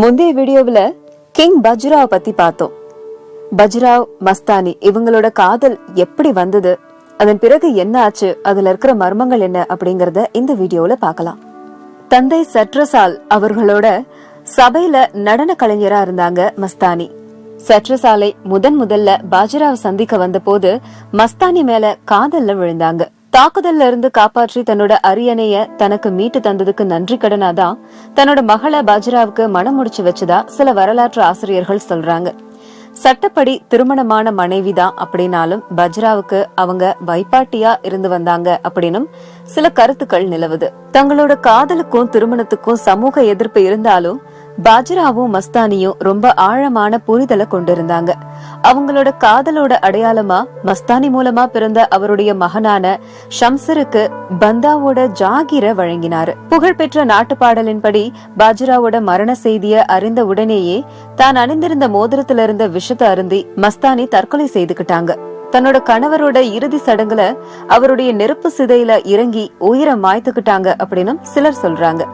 முந்தைய வீடியோவில் கிங் பஜ்ராவை பற்றி பார்த்தோம். பஜ்ராவ் மஸ்தானி இவங்களோட காதல் எப்படி வந்தது? அதன் பிறகு என்ன ஆச்சு? அதில் இருக்கிற மர்மங்கள் என்ன? அப்படிங்கறத இந்த வீடியோவில் பார்க்கலாம். தந்தை சட்ரசால் அவர்களோட சபையில நடன கலைஞரா இருந்தாங்க மஸ்தானி. சட்ரசாலை முதன் முதல்ல பாஜராவை சந்திக்க வந்த போது மஸ்தானி மேல காதல்ல விழுந்தாங்க. தாக்குதல்ல இருந்து காப்பாற்றி தன்னோட அரியணைய தனக்கு மீட்டு தந்ததுக்கு நன்றி கடனா தான் தன்னோட மகள பாஜிராவுக்கு மனம் முடிச்சு வச்சதா சில வரலாற்று ஆசிரியர்கள் சொல்றாங்க. சட்டப்படி திருமணமான மனைவிதான் அப்படின்னாலும் பஜ்ராவுக்கு அவங்க வைப்பாட்டியா இருந்து வந்தாங்க அப்படின்னும் சில கருத்துக்கள் நிலவுது. தங்களோட காதலுக்கும் திருமணத்துக்கும் சமூக எதிர்ப்பு இருந்தாலும் பாஜராவும் மஸ்தானியும் ரொம்ப ஆழமான புரிதலை கொண்டிருந்தாங்க. அவங்களோட காதலோட அடையாளமா மஸ்தானி மூலமா பிறந்த அவருடைய மகனான ஷம்சருக்கு பந்தாவோட ஜாகிர வழங்கினாரு. புகழ்பெற்ற நாட்டு பாடலின்படி பாஜராவோட மரண செய்திய அறிந்த உடனேயே தான் அணிந்திருந்த மோதிரத்துல இருந்த விஷத்தை அருந்தி மஸ்தானி தற்கொலை செய்துக்கிட்டாங்க. தன்னோட கணவரோட இறுதி சடங்குல அவருடைய நெருப்பு சிதையில இறங்கி உயிரை மாய்த்துக்கிட்டாங்க அப்படின்னு சிலர் சொல்றாங்க.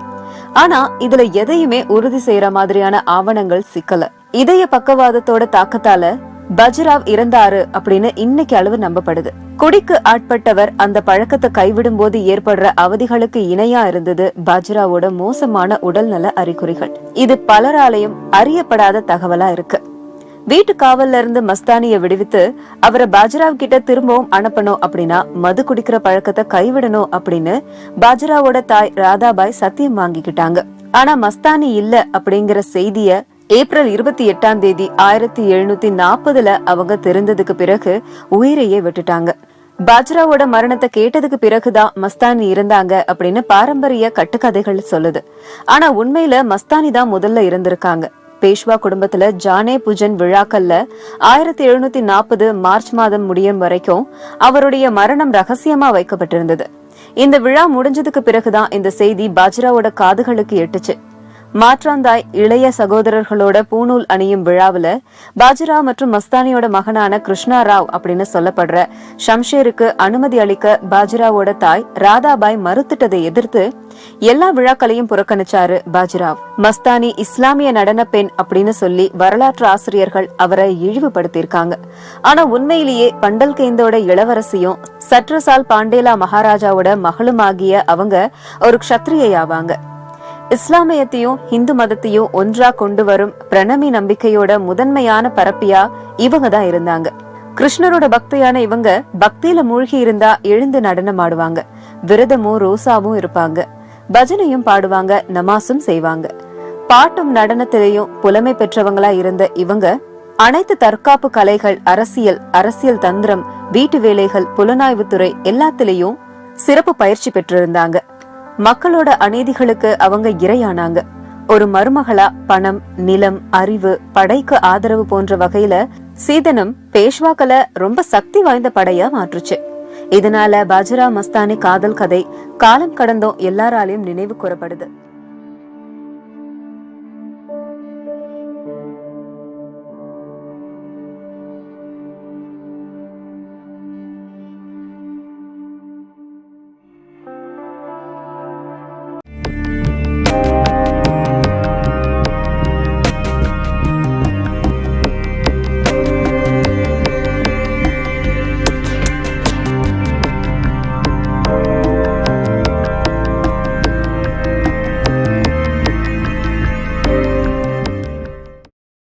ஆனா இதுல எதையுமே உறுதி செய்யற மாதிரியான ஆவணங்கள் சிக்கல. இதய பக்கவாதத்தோட தாக்கத்தால பஜ்ராவ் இறந்தாரு அப்படின்னு இன்னைக்கு அளவு நம்பப்படுது. குடிக்கு ஆட்பட்டவர் அந்த பழக்கத்தை கைவிடும் போது ஏற்படுற அவதிகளுக்கு இணையா இருந்தது பஜ்ராவோட மோசமான உடல்நல அறிகுறிகள். இது பலராலையும் அறியப்படாத தகவலா இருக்கு. வீட்டு காவல்ல இருந்து மஸ்தானிய விடுவித்து அவரை பாஜராவ் கிட்ட திரும்பவும் அனுப்பணும் அப்படின்னா மது குடிக்கிற பழக்கத்தை கைவிடணும் அப்படின்னு பாஜராவோட தாய் ராதாபாய் சத்தியம் வாங்கிக்கிட்டாங்க. ஆனா மஸ்தானி இல்ல அப்படிங்கிற செய்திய ஏப்ரல் இருபத்தி எட்டாம் தேதி ஆயிரத்தி எழுநூத்தி நாற்பதுல அவங்க தெரிந்ததுக்கு பிறகு உயிரையே விட்டுட்டாங்க. பாஜ்ராவோட மரணத்தை கேட்டதுக்கு பிறகுதான் மஸ்தானி இருந்தாங்க அப்படின்னு பாரம்பரிய கட்டுக்கதைகள் சொல்லுது. ஆனா உண்மையில மஸ்தானி தான் முதல்ல இருந்திருக்காங்க. பேஷ்வா குடும்பத்துல ஜானே புஜன் விழாக்கள்ல ஆயிரத்தி எழுநூத்தி நாற்பது மார்ச் மாதம் முடியும் வரைக்கும் அவருடைய மரணம் ரகசியமா வைக்கப்பட்டிருந்தது. இந்த விழா முடிஞ்சதுக்கு பிறகுதான் இந்த செய்தி பாஜ்ராவோட காதுகளுக்கு எட்டுச்சு. மாற்றாந்தாய் இளைய சகோதரர்களோட பூநூல் அணியும் விழாவுல பாஜிரா மற்றும் மஸ்தானியோட மகனான கிருஷ்ணா ராவ் அப்படின்னு சொல்லப்படுற ஷம்ஷேருக்கு அனுமதி அளிக்க பாஜிராவோட தாய் ராதாபாய் மறுத்துட்டதை எதிர்த்து எல்லா விழாக்களையும் புறக்கணிச்சாரு பாஜிராவ். மஸ்தானி இஸ்லாமிய நடன பெண் அப்படின்னு சொல்லி வரலாற்று ஆசிரியர்கள் அவரை இழிவுபடுத்தியிருக்காங்க. ஆனா உண்மையிலேயே பண்டல்கேந்தோட இளவரசியும் சற்றுசால் பாண்டேலா மகாராஜாவோட மகளுமாகிய அவங்க ஒரு க்ஷத்ரியாவாங்க இஸ்லாமியத்தையும் இந்து மதத்தையும் ஒன்றா கொண்டு வரும் பிரணமி நம்பிக்கையோட முதன்மையான பரப்பியா இவங்க தான் இருந்தாங்க. கிருஷ்ணரோட பக்தியான இவங்க பக்தியில மூழ்கி இருந்தா எழுந்து நடனம் ஆடுவாங்க. விரதமும் ரோசாவும் இருப்பாங்க. பஜனையும் பாடுவாங்க நமாசும் செய்வாங்க. பாட்டும் நடனத்திலையும் புலமை பெற்றவங்களா இருந்த இவங்க அனைத்து தற்காப்பு கலைகள் அரசியல் அரசியல் தந்திரம் வீட்டு வேலைகள் புலனாய்வுத்துறை எல்லாத்திலையும் சிறப்பு பயிற்சி பெற்றிருந்தாங்க. மக்களோட அநீதிகளுக்கு அவங்க இரையானாங்க. ஒரு மருமகளா பணம் நிலம் அறிவு படைக்கு ஆதரவு போன்ற வகையில சீதனம் பேஷ்வாக்களை ரொம்ப சக்தி வாய்ந்த படையா மாற்றுச்சு. இதனால பாஜரா மஸ்தானி காதல் கதை காலம் கடந்தோம் எல்லாராலையும் நினைவு கூறப்படுது.